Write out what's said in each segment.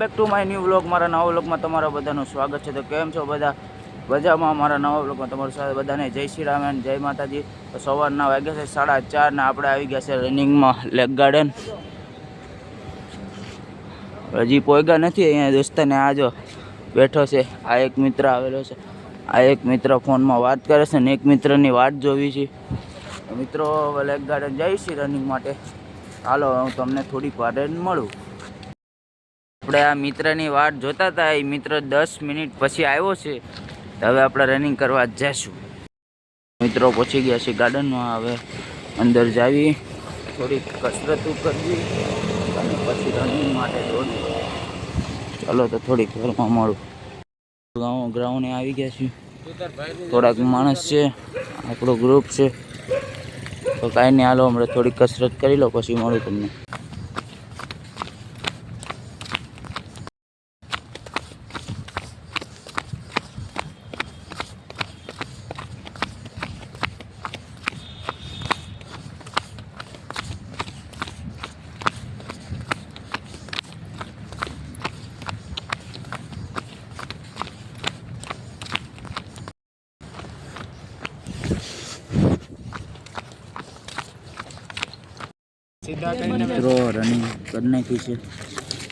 Back to my new vlog મારા નવા વ્લોગમાં તમારા બધાનું સ્વાગત છે. તો કેમ છો બધા? મજામાં? મારા નવા વ્લોગમાં તમારું સાથે બધાને જય શ્રી રામ અને જય માતાજી. સવારના વાગ્યા છે, સાડા ચાર ને આપણે આવી ગયા છે રનિંગમાં લેક ગાર્ડન હજી પોયગા નથી, અહીંયા દોસ્તને આ જો બેઠો છે. આ એક મિત્ર આવેલો છે. આ એક મિત્ર ફોનમાં વાત કરે છે ને એક મિત્રની વાત જોવી છે. મિત્રો લેક ગાર્ડન જઈશ રનિંગ માટે. હાલો, હું તમને થોડીક વાર મળું. આપણે આ મિત્રની વાટ જોતા હતા એ મિત્ર દસ મિનિટ પછી આવ્યો છે. હવે આપણે રનિંગ કરવા જઈશું મિત્રો પહોંચી ગયા છે ગાર્ડનમાં, હવે અંદર જાવી. થોડીક કસરત કરવી અને પછી રનિંગ માટે દોડવી. ચાલો તો થોડીક વારમાં મળું. ગ્રાઉન્ડે આવી ગયા છે થોડાક માણસ છે, આપણો ગ્રુપ છે. તો કાંઈ નહીં, હાલો હમણાં થોડીક કસરત કરી લો, પછી મળું તમને. મિત્રો રનિંગ કરી નાખી છે.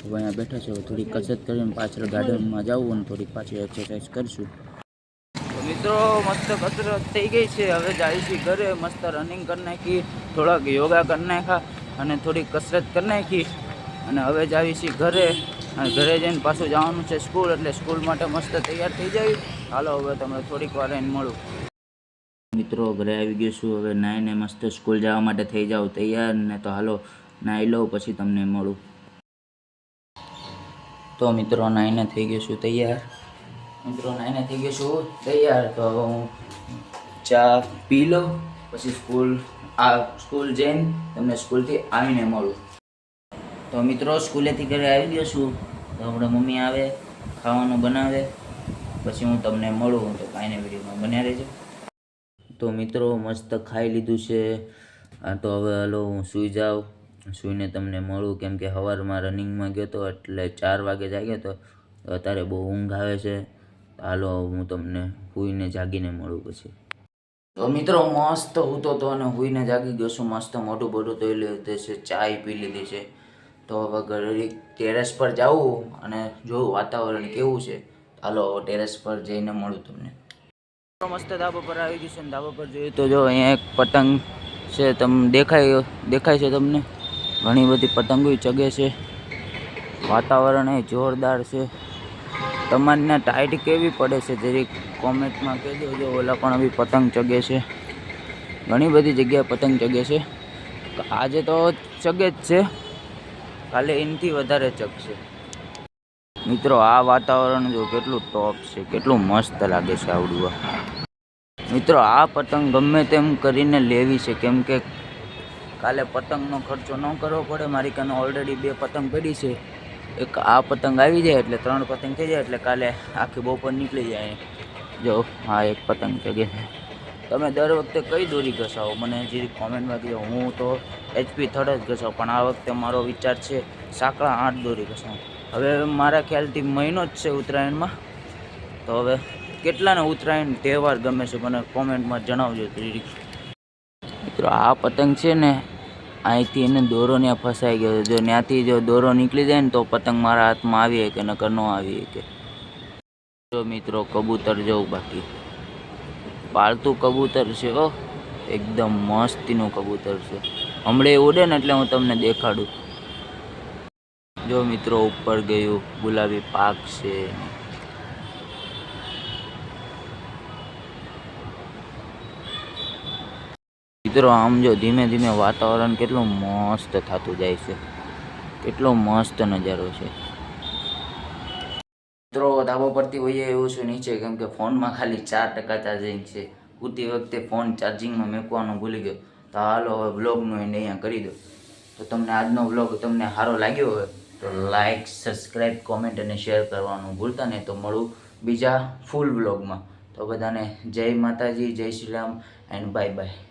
હવે અહીંયા બેઠા છે થોડી કસરત કરીને પાછળ ગાર્ડનમાં જવું અને થોડીક પાછી એક્સરસાઇઝ કરીશું. મિત્રો મસ્ત કસરત થઈ ગઈ છે. હવે જઈશું ઘરે મસ્ત રનિંગ કરી નાખી થોડાક યોગા કરી નાખ્યા અને થોડીક કસરત કરી નાખી. અને હવે જઈશું ઘરે. અને ઘરે જઈને પાછું જવાનું છે સ્કૂલ એટલે સ્કૂલ માટે મસ્ત તૈયાર થઈ જાય. હાલો હવે તમને થોડીક વાર એને મળું. મિત્રો, ઘરે આવી ગયો છું. હવે નાઈને મસ્ત સ્કૂલ જવા માટે થઈ જાવ તૈયાર ને તો હાલો નાહી લઉં, પછી તમને મળું. તો મિત્રો, નાઈને થઈ ગયો છું તૈયાર. મિત્રો, નાઈને થઈ ગયો છું તૈયાર. તો હવે હું ચા પી લઉં, પછી સ્કૂલ, આ સ્કૂલ જઈને તમને સ્કૂલથી આવીને મળું. તો મિત્રો, સ્કૂલેથી ઘરે આવી ગયો છું. તો હમણાં મમ્મી આવે, ખાવાનું બનાવે, પછી હું તમને મળું. તો કાંઈને વિડીયોમાં બન્યા રહેજો. તો મિત્રો, મસ્ત ખાઈ લીધું છે. આ તો હવે હલો હું સૂઈ જાઉં. સૂઈને તમને મળું, કેમ કે સવારમાં રનિંગમાં ગયો તો એટલે ચાર વાગે જાગ્યો તો અત્યારે બહુ ઊંઘ આવે છે. હાલો હું તમને સૂઈને જાગીને મળું પછી. તો મિત્રો, મસ્ત હૂતો તો અને હુઈને જાગી ગયો છું. મસ્ત મોટું મોટું ધોઈ લીધું છે, ચાય પી લીધી છે. તો હવે ઘરે ટેરેસ પર જાઉં અને જોઉં વાતાવરણ કેવું છે. હાલો ટેરેસ પર જઈને મળું તમને. મસ્ત ધાબા પર આવી ગયું છે ને ધાબા પર જોઈએ તો જો અહીંયા એક પતંગ છે તમને દેખાય દેખાય છે તમને? ઘણી બધી પતંગો ચગે છે. વાતાવરણ એ જોરદાર છે. તમારને ટાઈટ કેવી પડે છે? જરીક કોમેન્ટમાં કહેજો જો ઓલા પણ બી પતંગ ચગે છે. ઘણી બધી જગ્યાએ પતંગ ચગે છે. આજે તો ચગે જ છે. કાલે એનાથી વધારે ચગશે. મિત્રો, આ વાતાવરણ જો કેટલું ટોપ છે, કેટલું મસ્ત લાગે છે આવડું. મિત્રો, આ પતંગ ગમે તેમ કરીને લેવી છે. કેમ કે કાલે પતંગનો ખર્ચો ન કરવો પડે. મારી કાને ઓલરેડી બે પતંગ પડી છે. એક આ પતંગ આવી જાય એટલે ત્રણ પતંગ થઈ જાય એટલે કાલે આખી બપોર નીકળી જાય જો હા એક પતંગ જગે છે તમે દર વખતે કઈ દોરી ઘસાવો? મને જે કોમેન્ટમાં કહેજો હું તો એચપી થર્ડ જ ઘસાવું, પણ આ વખતે મારો વિચાર છે સાંકળા આઠ દોરી ઘસાવું. હવે મારા ખ્યાલથી મહિનો જ છે ઉત્તરાયણમાં. તો હવે કેટલાને ઉત્તરાયણ તહેવાર ગમે છે મને કોમેન્ટમાં જણાવજો મિત્રો, આ પતંગ છે ને, અહીંથી એને દોરો ત્યાં ફસાઈ ગયો જો ત્યાંથી જો દોરો નીકળી જાય ને તો પતંગ મારા હાથમાં આવી કે નકર ન આવી કે જો મિત્રો, કબૂતર જવું બાકી. પાળતું કબૂતર છે ઓ એકદમ મસ્તીનું કબૂતર છે. હમણાં એ ઉડે ને એટલે હું તમને દેખાડું. જો મિત્રો, ઉપર ગયું ગુલાબી પાક છે મિત્રો આમ જો ધીમે ધીમે વાતાવરણ કેટલું મસ્ત થતું જાય છે. કેટલો મસ્ત નજારો છે. મિત્રો, ધાબો પરથી હોઈએ એવું છું, નીચે કેમ કે ફોનમાં ખાલી ચાર ટકા ચાર્જિંગ છે. ઉતી વખતે ફોન ચાર્જિંગમાં મૂકવાનું ભૂલી ગયો. તો હાલો હવે બ્લોગનું એને અહીંયા કરી દો તો તમને આજનો બ્લોગ તમને સારો લાગ્યો હોય, તો લાઈક સબસ્ક્રાઈબ કોમેન્ટ અને શેર કરવાનું ભૂલતા નહીં. તો મળું બીજા ફૂલ બ્લોગમાં તો બધાને જય માતાજી, જય Shri Ram and bye bye